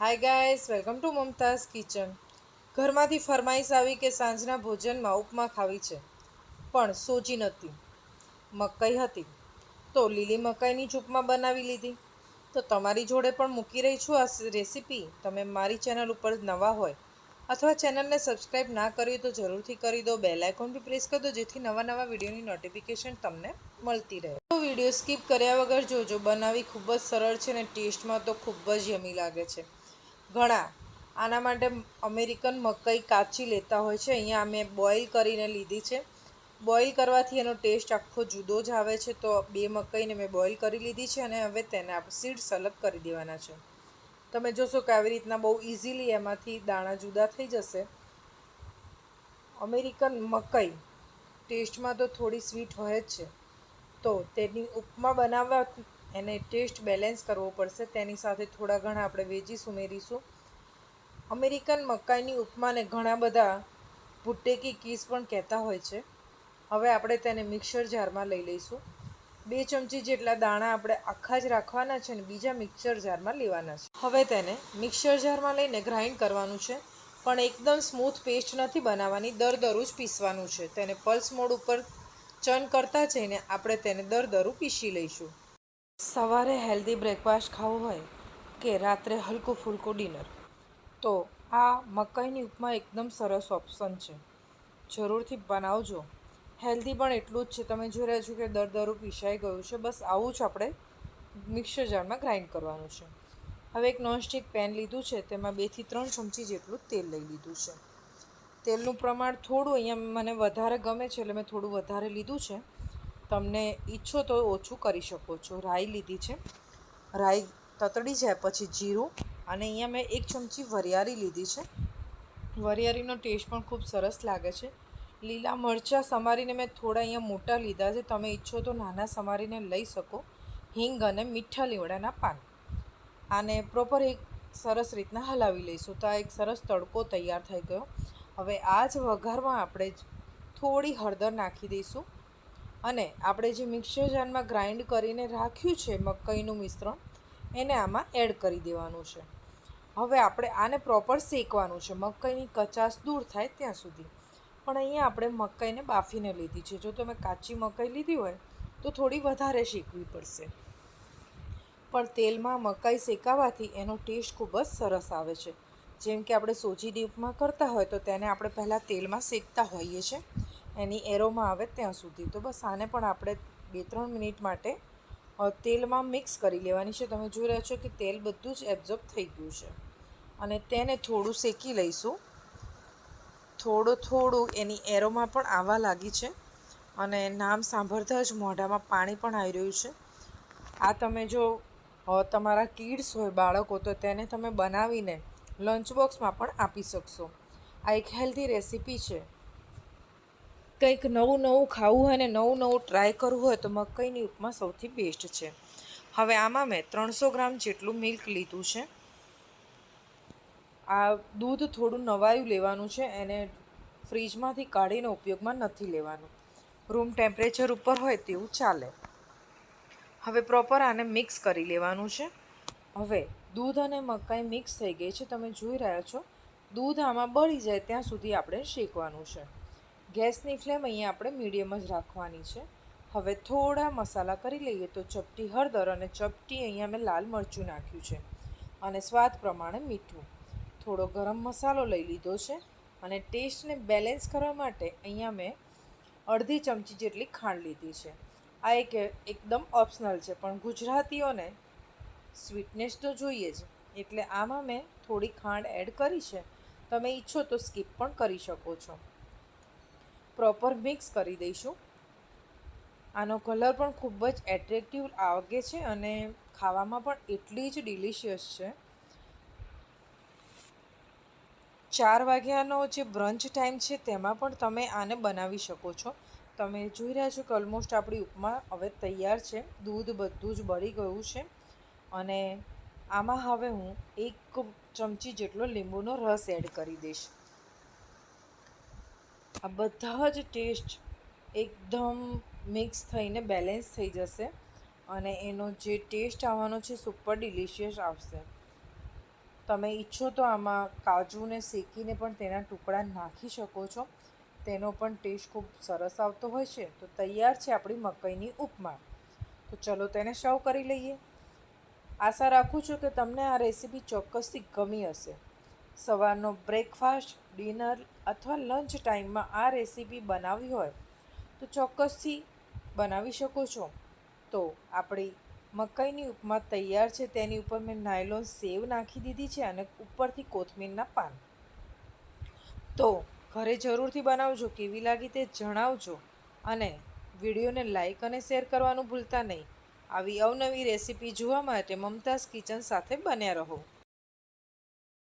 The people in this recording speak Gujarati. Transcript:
Hi guys welcome to Mumtaz kitchen ઘરમાંથી ફરમાઈશ આવી કે સાંજના ભોજનમાં ઉપમા ખાવી છે. પણ સોજી નહોતી મકાઈ હતી. તો લીલી મકાઈની જ ઉપમા બનાવી લીધી. તો તમારી જોડે પણ મૂકી રહી છું આ રેસીપી. તમે મારી ચેનલ ઉપર નવા હોય અથવા ચેનલને સબસ્ક્રાઈબ ના કરી તો જરૂરથી કરી દો. બેલ આઇકોન બી પ્રેસ કરી દો, જેથી નવા નવા વિડીયોની નોટિફિકેશન તમને મળતી રહે. તો વીડિયો સ્કીપ કર્યા વગર જોજો. બનાવી ખૂબ જ સરળ છે અને ટેસ્ટમાં તો ખૂબ જ યમી લાગે છે. ઘણા. આના માટે અમેરિકન મકાઈ કાચી લેતા હોય છે. અહીંયા અમે બોઇલ કરીને લીધી છે. બોઇલ કરવાથી એનો ટેસ્ટ આખો જુદો જ આવે છે. તો બે મકાઈને મેં બોઇલ કરી લીધી છે અને હવે તેને સીડ્સ અલગ કરી દેવાના છે. તમે જોશો કે આવી રીતના બહુ ઇઝીલી એમાંથી દાણા જુદા થઈ જશે. અમેરિકન મકાઈ ટેસ્ટમાં તો થોડી સ્વીટ હોય જ છે. તો તેની ઉપમા બનાવવા એને ટેસ્ટ બેલેન્સ કરવો પડશે. તેની સાથે થોડા ઘણા આપણે વેજીસ ઉમેરીશું. અમેરિકન મકાઈની ઉપમાને ઘણા બધા ભુટ્ટેકી કીસ પણ કહેતા હોય છે. હવે આપણે તેને મિક્સર જારમાં લઈ લઈશું. બે ચમચી જેટલા દાણા આપણે આખા જ રાખવાના છે અને બીજા મિક્સર જારમાં લેવાના છે. હવે તેને મિક્સર જારમાં લઈને ગ્રાઇન્ડ કરવાનું છે. પણ એકદમ સ્મૂથ પેસ્ટ નથી બનાવવાની. દરદરું જ પીસવાનું છે. તેને પલ્સ મોડ ઉપર ચન કરતા જઈને આપણે તેને દરદરું પીસી લઈશું. સવારે હેલ્ધી બ્રેકફાસ્ટ ખાવું હોય કે રાત્રે હલકું ફૂલકું ડિનર? તો આ મકાઈની ઉપમા એકદમ સરસ ઓપ્શન છે. જરૂરથી બનાવજો. હેલ્ધી પણ એટલું જ છે. તમે જોઈ રહ્યા છો કે દરદરું પીસાઈ ગયું છે. બસ આવું જ આપણે મિક્સર જારમાં ગ્રાઇન્ડ કરવાનું છે. હવે એક નોનસ્ટિક પેન લીધું છે. તેમાં બેથી ત્રણ ચમચી જેટલું તેલ લઈ લીધું છે. તેલનું પ્રમાણ થોડું અહીંયા મને વધારે ગમે છે એટલે મેં થોડું વધારે લીધું છે. તમને ઈચ્છો તો ઓછું કરી શકો છો. રાઈ લીધી છે. રાઈ તતડી જાય પછી જીરું અને અહીંયા મેં એક ચમચી વરિયાળી લીધી છે. વરિયાળીનો ટેસ્ટ પણ ખૂબ સરસ લાગે છે. લીલા મરચાં સમારીને મેં થોડા અહીંયા મોટા લીધા છે. તમે ઈચ્છો તો નાના સમારીને લઈ શકો. હિંગ અને મીઠા લીમડાના પાન. આને પ્રોપર એક સરસ રીતના હલાવી લઈશું. તો આ એક સરસ તડકો તૈયાર થઈ ગયો. હવે આ જ વઘારમાં આપણે થોડી હળદર નાખી દઈશું. અને આપણે જે મિક્સર જારમાં ગ્રાઇન્ડ કરીને રાખ્યું છે મકાઈનું મિશ્રણ, એને આમાં એડ કરી દેવાનું છે. હવે આપણે આને પ્રોપર શેકવાનું છે. મકાઈની કચાશ દૂર થાય ત્યાં સુધી. પણ અહીંયા આપણે મકાઈને બાફીને લીધી છે. જો તમે કાચી મકાઈ લીધી હોય, તો થોડી વધારે શેકવી પડશે. પણ તેલમાં મકાઈ શેકાવાથી એનો ટેસ્ટ ખૂબ જ સરસ આવે છે. જેમ કે આપણે સોજી દીપમાં કરતા હોય, તો તેને આપણે પહેલાં તેલમાં શેકતા હોઈએ છીએ. એની એરોમાં આવે ત્યાં સુધી. તો બસ આને પણ આપણે બે ત્રણ મિનિટ માટે તેલમાં મિક્સ કરી લેવાની છે. તમે જોઈ રહ્યા છો કે તેલ બધું જ એબ્ઝોર્બ થઈ ગયું છે. અને તેને થોડું શેકી લઈશું. થોડું થોડું એની એરોમાં પણ આવવા લાગી છે. અને નામ સાંભળતા જ મોઢામાં પાણી પણ આવી રહ્યું છે. આ તમે જો તમારા કિડ્સ હોય, બાળકો, તો તેને તમે બનાવીને લંચ બોક્સમાં પણ આપી શકશો. આ એક હેલ્ધી રેસીપી છે. કંઈક નવું નવું ખાવું હોય ને નવું નવું ટ્રાય કરવું હોય તો મકાઈની ઉપમા સૌથી બેસ્ટ છે. હવે આમાં મેં ત્રણસો ગ્રામ જેટલું મિલ્ક લીધું છે. આ દૂધ થોડું નવાયું લેવાનું છે એને ફ્રીજમાંથી કાઢીને ઉપયોગમાં નથી લેવાનું. રૂમ ટેમ્પરેચર ઉપર હોય તેવું ચાલે. હવે પ્રોપર આને મિક્સ કરી લેવાનું છે. હવે દૂધ અને મકાઈ મિક્સ થઈ ગઈ છે. તમે જોઈ રહ્યા છો, દૂધ આમાં બળી જાય ત્યાં સુધી આપણે શેકવાનું છે. ગેસની ફ્લેમ અહીંયા આપણે મીડિયમ જ રાખવાની છે. હવે થોડા મસાલા કરી લઈએ તો ચપટી હળદર અને ચપટી અહીંયા મેં લાલ મરચું નાખ્યું છે અને સ્વાદ પ્રમાણે મીઠું. થોડો ગરમ મસાલો લઈ લીધો છે અને ટેસ્ટને બેલેન્સ કરવા માટે અહીંયા મેં અડધી ચમચી જેટલી ખાંડ લીધી છે. આ એક એકદમ ઓપ્શનલ છે, પણ ગુજરાતીઓને સ્વીટનેસ તો જોઈએ જ. એટલે આમાં મેં થોડી ખાંડ એડ કરી છે. તમે ઈચ્છો તો સ્કીપ પણ કરી શકો છો. પ્રોપર મિક્સ કરી દઈશું. આનો કલર પણ ખૂબ જ એટ્રેક્ટિવ લાગે છે અને ખાવામાં પણ એટલી જ ડિલિશિયસ છે. ચાર વાગ્યાનો જે બ્રંચ ટાઈમ છે તેમાં પણ તમે આને બનાવી શકો છો. તમે જોઈ રહ્યા છો કે ઓલમોસ્ટ આપણી ઉપમા હવે તૈયાર છે. દૂધ બધું જ બળી ગયું છે. અને આમાં હવે હું એક ચમચી જેટલો લીંબુનો રસ એડ કરી દઈશ. આ બધા જ ટેસ્ટ એકદમ મિક્સ થઈને બેલેન્સ થઈ જશે અને એનો જે ટેસ્ટ આવવાનો છે સુપર ડિલિશિયસ આવશે. તમે ઈચ્છો તો આમાં કાજુને શેકીને પણ તેના ટુકડા નાખી શકો છો. તેનો પણ ટેસ્ટ ખૂબ સરસ આવતો હોય છે. તો તૈયાર છે આપણી મકાઈની ઉપમા. તો ચલો તેને સર્વ કરી લઈએ. આશા રાખું છું કે તમને આ રેસીપી ચોક્કસથી ગમી હશે. સવારનો બ્રેકફાસ્ટ, ડિનર અથવા લંચ ટાઈમમાં આ રેસીપી બનાવવી હોય તો ચોક્કસથી બનાવી શકો છો. તો આપણી મકાઈની ઉપમા તૈયાર છે. તેની ઉપર મેં નાયલોન સેવ નાખી દીધી છે અને ઉપરથી કોથમીરના પાન. તો ઘરે જરૂરથી બનાવજો, કેવી લાગી તે જણાવજો અને વિડીયોને લાઈક અને શેર કરવાનું ભૂલતા નહીં. આવી અવનવી રેસીપી જોવા માટે મમતાઝ કિચન સાથે બન્યા રહો.